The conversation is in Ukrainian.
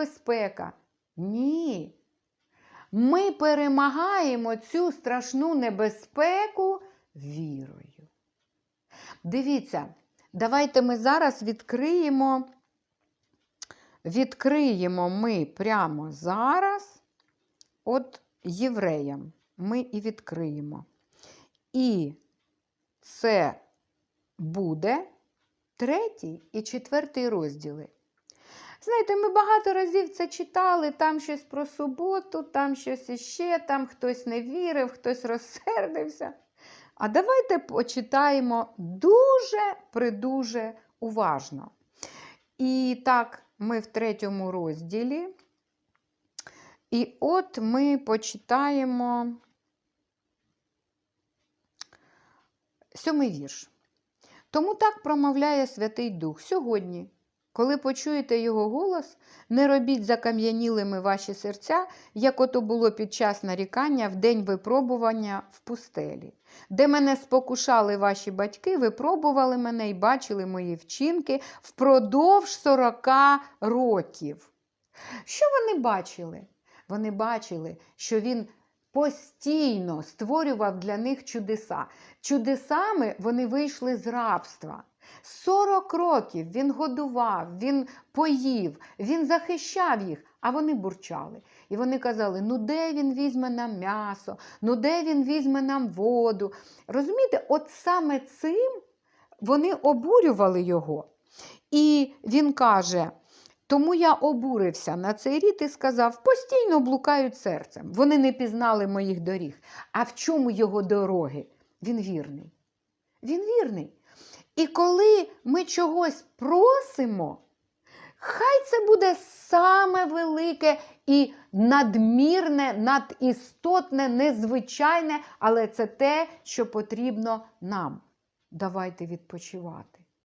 безпека. Ні. Ми перемагаємо цю страшну небезпеку вірою. Дивіться, давайте ми зараз відкриємо, відкриємо ми прямо зараз от євреям. Ми і відкриємо. І це буде третій і четвертий розділи. Знаєте, ми багато разів це читали, там щось про суботу, там щось іще, там хтось не вірив, хтось розсердився. А давайте почитаємо дуже придуже уважно. І так, ми в третьому розділі. І от ми почитаємо сьомий вірш. Тому так промовляє Святий Дух сьогодні. Коли почуєте його голос, не робіть закам'янілими ваші серця, як ото було під час нарікання в день випробування в пустелі, де мене спокушали ваші батьки, випробували мене і бачили мої вчинки впродовж 40 років. Що вони бачили? Вони бачили, що він постійно створював для них чудеса. Чудесами вони вийшли з рабства. 40 років він годував, він поїв, він захищав їх, а вони бурчали. І вони казали: ну де він візьме нам м'ясо, ну де він візьме нам воду. Розумієте, от саме цим вони обурювали його. І він каже: тому я обурився на цей рід і сказав: постійно блукають серцем. Вони не пізнали моїх доріг. А в чому його дороги? Він вірний. Він вірний. І коли ми чогось просимо, хай це буде саме велике і надмірне, надістотне, незвичайне, але це те, що потрібно нам. Давайте відпочивати.